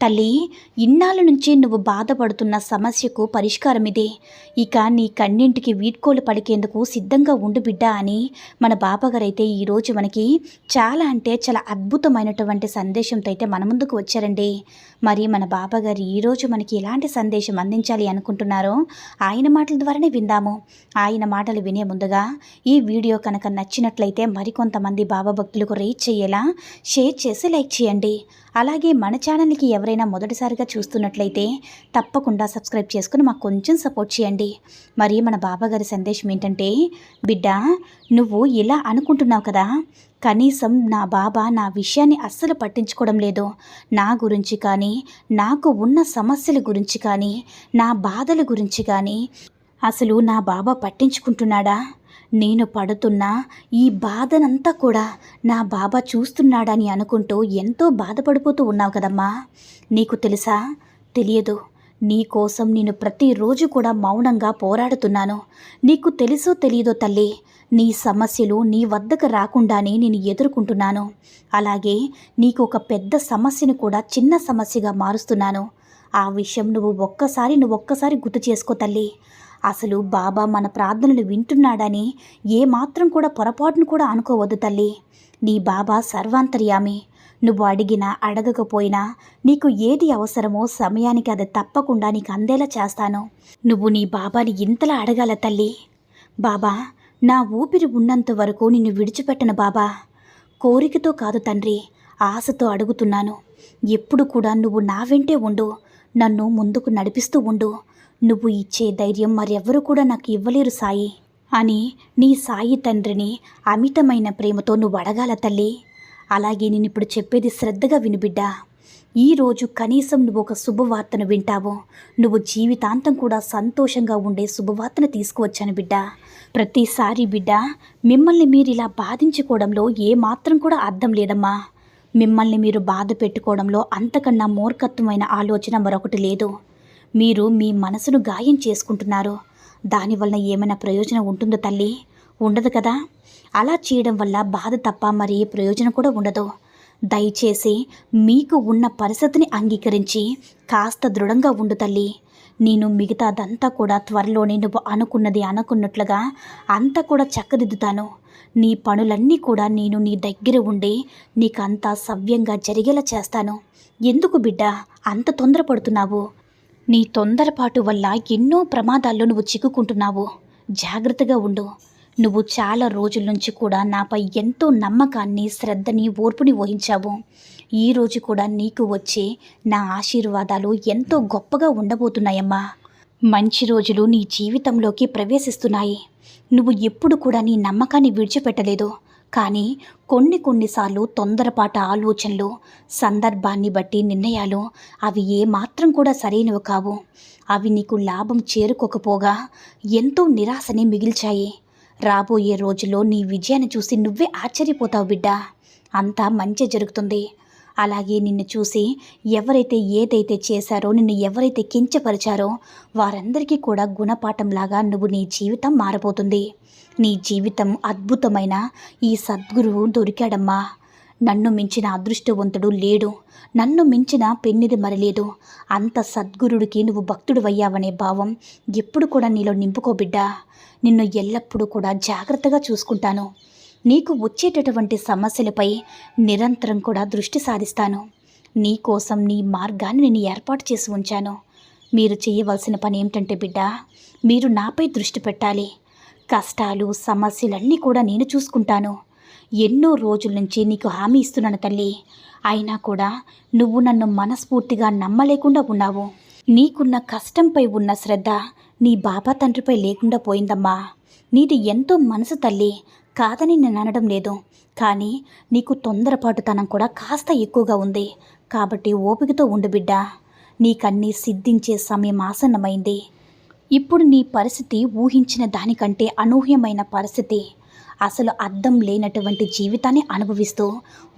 తల్లి ఇన్నాళ్ళ నుంచి నువ్వు బాధపడుతున్న సమస్యకు పరిష్కారం ఇదే ఇక నీ కన్నింటికి వీడ్కోలు పలికేందుకు సిద్ధంగా ఉండు బిడ్డ అని మన బాపగారైతే ఈరోజు మనకి చాలా అంటే చాలా అద్భుతమైనటువంటి సందేశంతో అయితే మన ముందుకు వచ్చారండి. మరి మన బాబాగారు ఈరోజు మనకి ఎలాంటి సందేశం అందించాలి అనుకుంటున్నారో ఆయన మాటల ద్వారానే విందాము. ఆయన మాటలు వినే ముందుగా ఈ వీడియో కనుక నచ్చినట్లయితే మరికొంతమంది బాబా భక్తులకు రీచ్ అయ్యేలా షేర్ చేసి లైక్ చేయండి. అలాగే మన ఛానల్కి ఎవరైనా మొదటిసారిగా చూస్తున్నట్లయితే తప్పకుండా సబ్స్క్రైబ్ చేసుకుని మాకు కొంచెం సపోర్ట్ చేయండి. మరి మన బాబాగారి సందేశం ఏంటంటే బిడ్డ నువ్వు ఇలా అనుకుంటున్నావు కదా? కనీసం నా బాబా నా విషయాన్ని అస్సలు పట్టించుకోవడం లేదు. నా గురించి కానీ నాకు ఉన్న సమస్యల గురించి కానీ నా బాధల గురించి కానీ అసలు నా బాబా పట్టించుకుంటున్నాడా? నేను పడుతున్న ఈ బాధనంతా కూడా నా బాబా చూస్తున్నాడని అనుకుంటూ ఎంతో బాధపడిపోతూ ఉన్నావు కదమ్మా. నీకు తెలుసా? తెలియదు. నీ కోసం నేను ప్రతిరోజు కూడా మౌనంగా పోరాడుతున్నాను. నీకు తెలుసో తెలియదో తల్లి నీ సమస్యలు నీ వద్దకు రాకుండానే నేను ఎదుర్కొంటున్నాను. అలాగే నీకు ఒక పెద్ద సమస్యను కూడా చిన్న సమస్యగా మారుస్తున్నాను. ఆ విషయం నువ్వు ఒక్కసారి నువ్వు ఒక్కసారి గుర్తు చేసుకో తల్లి. అసలు బాబా మన ప్రార్థనలు వింటున్నాడని ఏ మాత్రం కూడా పొరపాటును కూడా అనుకోవద్దు తల్లి. నీ బాబా సర్వాంతర్యామి. నువ్వు అడిగినా అడగకపోయినా నీకు ఏది అవసరమో సమయానికి అది తప్పకుండా నీకు అందేలా చేస్తాను. నువ్వు నీ బాబాని ఇంతలా అడగాల తల్లి. బాబా నా ఊపిరి ఉన్నంత వరకు నిన్ను విడిచిపెట్టను బాబా. కోరికతో కాదు తండ్రి ఆశతో అడుగుతున్నాను. ఎప్పుడు కూడా నువ్వు నా వెంటే ఉండు. నన్ను ముందుకు నడిపిస్తూ ఉండు. నువ్వు ఇచ్చే ధైర్యం మరెవ్వరూ కూడా నాకు ఇవ్వలేరు సాయి. అని నీ సాయి తండ్రిని అమితమైన ప్రేమతో నువ్వు అడగాల తల్లి. అలాగే నేను ఇప్పుడు చెప్పేది శ్రద్ధగా వినుబిడ్డా ఈరోజు కనీసం నువ్వు ఒక శుభవార్తను వింటావు. నువ్వు జీవితాంతం కూడా సంతోషంగా ఉండే శుభవార్తను తీసుకువచ్చాను బిడ్డ. ప్రతిసారి బిడ్డ మిమ్మల్ని మీరు ఇలా బాధించుకోవడంలో ఏమాత్రం కూడా అర్థం లేదమ్మా. మిమ్మల్ని మీరు బాధ పెట్టుకోవడంలో అంతకన్నా మూర్ఖత్వమైన ఆలోచన మరొకటి లేదు. మీరు మీ మనసును గాయం చేసుకుంటున్నారు. దానివల్ల ఏమైనా ప్రయోజనం ఉంటుందో తల్లి? ఉండదు కదా. అలా చేయడం వల్ల బాధ తప్ప మరి ప్రయోజనం కూడా ఉండదు. దయచేసి మీకు ఉన్న పరిస్థితిని అంగీకరించి కాస్త దృఢంగా ఉండు తల్లి. నేను మిగతాదంతా కూడా త్వరలోనే నువ్వు అనుకున్నది అనుకున్నట్లుగా అంతా కూడా చక్కదిద్దుతాను. నీ పనులన్నీ కూడా నేను నీ దగ్గర ఉండి నీకంతా సవ్యంగా జరిగేలా చేస్తాను. ఎందుకు బిడ్డ? అంత తొందరపడుతున్నావు. నీ తొందరపాటు వల్ల ఎన్నో ప్రమాదాల్లో నువ్వు చిక్కుకుంటున్నావు. జాగ్రత్తగా ఉండు. నువ్వు చాలా రోజుల నుంచి కూడా నాపై ఎంతో నమ్మకాన్ని శ్రద్ధని ఓర్పుని వహించావు. ఈ రోజు కూడా నీకు వచ్చే నా ఆశీర్వాదాలు ఎంతో గొప్పగా ఉండబోతున్నాయమ్మా. మంచి రోజులు నీ జీవితంలోకి ప్రవేశిస్తున్నాయి. నువ్వు ఎప్పుడు కూడా నీ నమ్మకాన్ని విడిచిపెట్టలేదు. కానీ కొన్ని కొన్నిసార్లు తొందరపాటు ఆలోచనలు సందర్భాన్ని బట్టి నిర్ణయాలు అవి ఏ మాత్రం కూడా సరైనవి కావు. అవి నీకు లాభం చేరుకోకపోగా ఎంతో నిరాశని మిగిల్చాయి. రాబోయే రోజుల్లో నీ విజయాన్ని చూసి నువ్వే ఆశ్చర్యపోతావు బిడ్డ. అంతా మంచి జరుగుతుంది. అలాగే నిన్ను చూసి ఎవరైతే ఏదైతే చేశారో నిన్ను ఎవరైతే కించపరిచారో వారందరికీ కూడా గుణపాఠంలాగా నువ్వు నీ జీవితం మారబోతుంది. నీ జీవితం అద్భుతమైన ఈ సద్గురువు దొరికాడమ్మా. నన్ను మించిన అదృష్టవంతుడు లేడు. నన్ను మించిన పెన్నిది మరలేదు. అంత సద్గురుడికి నువ్వు భక్తుడు అయ్యావనే భావం ఎప్పుడు కూడా నీలో నింపుకోబిడ్డా నిన్ను ఎల్లప్పుడూ కూడా జాగ్రత్తగా చూసుకుంటాను. నీకు వచ్చేటటువంటి సమస్యలపై నిరంతరం కూడా దృష్టి సాధిస్తాను. నీ కోసం నీ మార్గాన్ని నేను ఏర్పాటు చేసి ఉంచాను. మీరు చేయవలసిన పని ఏమిటంటే బిడ్డ మీరు నాపై దృష్టి పెట్టాలి. కష్టాలు సమస్యలన్నీ కూడా నేను చూసుకుంటాను. ఎన్నో రోజుల నుంచి నీకు హామీ ఇస్తున్నాను తల్లి. అయినా కూడా నువ్వు నన్ను మనస్ఫూర్తిగా నమ్మలేకుండా ఉన్నావు. నీకున్న కష్టంపై ఉన్న శ్రద్ధ నీ బాబా తండ్రిపై లేకుండా పోయిందమ్మా. నీది ఎంతో మనసు తల్లి. కాదని నేను అనడం లేదు. కానీ నీకు తొందరపాటుతనం కూడా కాస్త ఎక్కువగా ఉంది. కాబట్టి ఓపికతో ఉండు బిడ్డ. నీకన్నీ సిద్ధించే సమయం ఆసన్నమైంది. ఇప్పుడు నీ పరిస్థితి ఊహించిన దానికంటే అనూహ్యమైన పరిస్థితి. అసలు అర్థం లేనటువంటి జీవితాన్ని అనుభవిస్తూ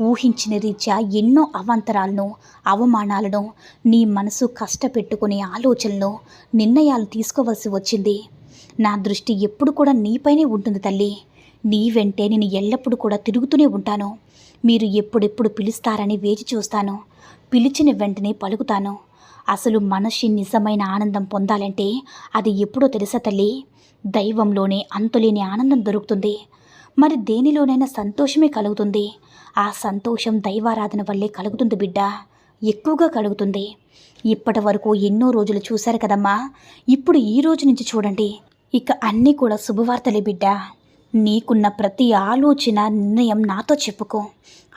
ఊహించిన రీత్యా ఎన్నో అవాంతరాలను అవమానాలను నీ మనసు కష్టపెట్టుకునే ఆలోచనలు నిర్ణయాలు తీసుకోవాల్సి వచ్చింది. నా దృష్టి ఎప్పుడు కూడా నీపైనే ఉంటుంది తల్లి. నీ వెంటే నేను ఎల్లప్పుడూ కూడా తిరుగుతూనే ఉంటాను. మీరు ఎప్పుడెప్పుడు పిలుస్తారని వేచి చూస్తాను. పిలిచిన వెంటనే పలుకుతాను. అసలు మనిషి నిజమైన ఆనందం పొందాలంటే అది ఎప్పుడో తెలుసా తల్లి? దైవంలోనే అంతులేని ఆనందం దొరుకుతుంది. మరి దేనిలోనైనా సంతోషమే కలుగుతుంది. ఆ సంతోషం దైవారాధన వల్లే కలుగుతుంది బిడ్డ. ఎక్కువగా కలుగుతుంది. ఇప్పటి వరకు ఎన్నో రోజులు చూశారు కదమ్మా. ఇప్పుడు ఈ రోజు నుంచి చూడండి. ఇక అన్నీ కూడా శుభవార్తలే బిడ్డ. నీకున్న ప్రతి ఆలోచన నిర్ణయం నాతో చెప్పుకో.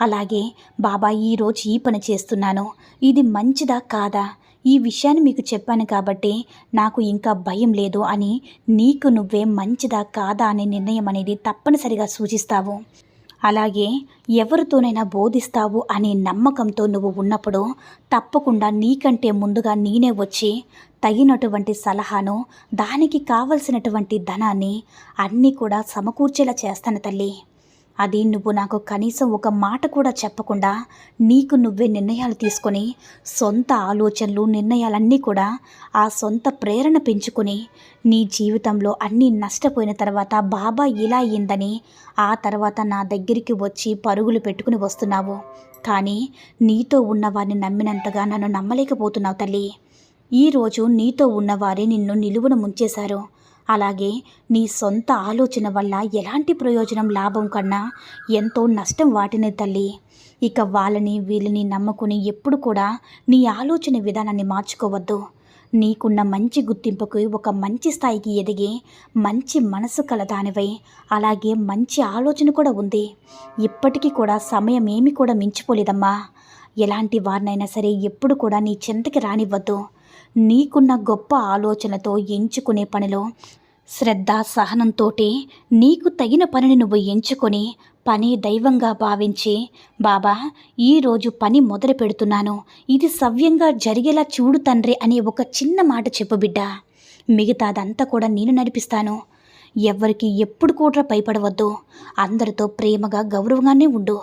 అలాగే బాబా ఈరోజు ఈ పని చేస్తున్నాను. ఇది మంచిదా కాదా? ఈ విషయాన్ని మీకు చెప్పాను కాబట్టి నాకు ఇంకా భయం లేదు అని నీకు నువ్వే మంచిదా కాదా అనే నిర్ణయం అనేది తప్పనిసరిగా సూచిస్తావు. అలాగే ఎవరితోనైనా బోధిస్తావు అనే నమ్మకంతో నువ్వు ఉన్నప్పుడు తప్పకుండా నీకంటే ముందుగా నేనే వచ్చి తగినటువంటి సలహాను దానికి కావలసినటువంటి ధనాన్ని అన్నీ కూడా సమకూర్చేలా చేస్తాను తల్లి. అది నువ్వు నాకు కనీసం ఒక మాట కూడా చెప్పకుండా నీకు నువ్వే నిర్ణయాలు తీసుకొని సొంత ఆలోచనలు నిర్ణయాలన్నీ కూడా ఆ సొంత ప్రేరణ పెంచుకొని నీ జీవితంలో అన్నీ నష్టపోయిన తర్వాత బాబా ఇలా అయిందని ఆ తర్వాత నా దగ్గరికి వచ్చి పరుగులు పెట్టుకుని వస్తున్నావు. కానీ నీతో ఉన్నవారిని నమ్మినంతగా నన్ను నమ్మలేకపోతున్నావు తల్లి. ఈరోజు నీతో ఉన్నవారే నిన్ను నిలువున ముంచేశారు. అలాగే నీ సొంత ఆలోచన వల్ల ఎలాంటి ప్రయోజనం లాభం కన్నా ఎంతో నష్టం వాటినే తల్లి. ఇక వాళ్ళని వీళ్ళని నమ్ముకుని ఎప్పుడు కూడా నీ ఆలోచన విధానాన్ని మార్చుకోవద్దు. నీకున్న మంచి గుర్తింపుకు ఒక మంచి స్థాయికి ఎదిగి మంచి మనసు కలదానివై అలాగే మంచి ఆలోచన కూడా ఉంది. ఇప్పటికీ కూడా సమయం ఏమి కూడా మించిపోలేదమ్మా. ఎలాంటి వారినైనా సరే ఎప్పుడు కూడా నీ చింతకి రానివ్వద్దు. నీకున్న గొప్ప ఆలోచనతో ఎంచుకునే పనిలో శ్రద్ధ సహనంతో నీకు తగిన పనిని నువ్వు ఎంచుకొని పని దైవంగా భావించి బాబా ఈరోజు పని మొదలు పెడుతున్నాను. ఇది సవ్యంగా జరిగేలా చూడు తండ్రి అనే ఒక చిన్న మాట చెప్పు బిడ్డ. మిగతాదంతా కూడా నేను నడిపిస్తాను. ఎవ్వరికి ఎప్పుడు కూడా భయపడవద్దు. అందరితో ప్రేమగా గౌరవంగానే ఉండు.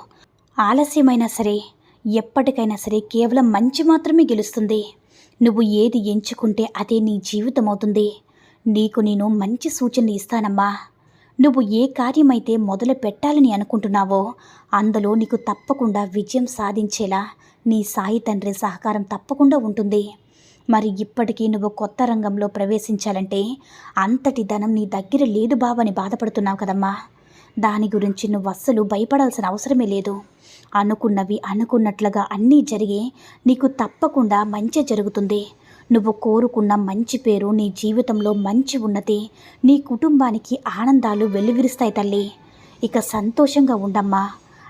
ఆలస్యమైనా సరే ఎప్పటికైనా సరే కేవలం మంచి మాత్రమే గెలుస్తుంది. నువ్వు ఏది ఎంచుకుంటే అదే నీ జీవితం అవుతుంది నీకు నేను మంచి సూచనలు ఇస్తానమ్మా. నువ్వు ఏ కార్యమైతే మొదలు పెట్టాలని అనుకుంటున్నావో అందులో నీకు తప్పకుండా విజయం సాధించేలా నీ సాయి తండ్రి సహకారం తప్పకుండా ఉంటుంది. మరి ఇప్పటికీ నువ్వు కొత్త రంగంలో ప్రవేశించాలంటే అంతటి ధనం నీ దగ్గర లేదు బావని బాధపడుతున్నావు కదమ్మా. దాని గురించి నువ్వు అస్సలు భయపడాల్సిన అవసరమే లేదు. అనుకున్నవి అనుకున్నట్లుగా అన్నీ జరిగి నీకు తప్పకుండా మంచి జరుగుతుంది. నువ్వు కోరుకున్న మంచి పేరు నీ జీవితంలో మంచి ఉన్నతి నీ కుటుంబానికి ఆనందాలు వెలువిరుస్తాయి తల్లి. ఇక సంతోషంగా ఉండమ్మా.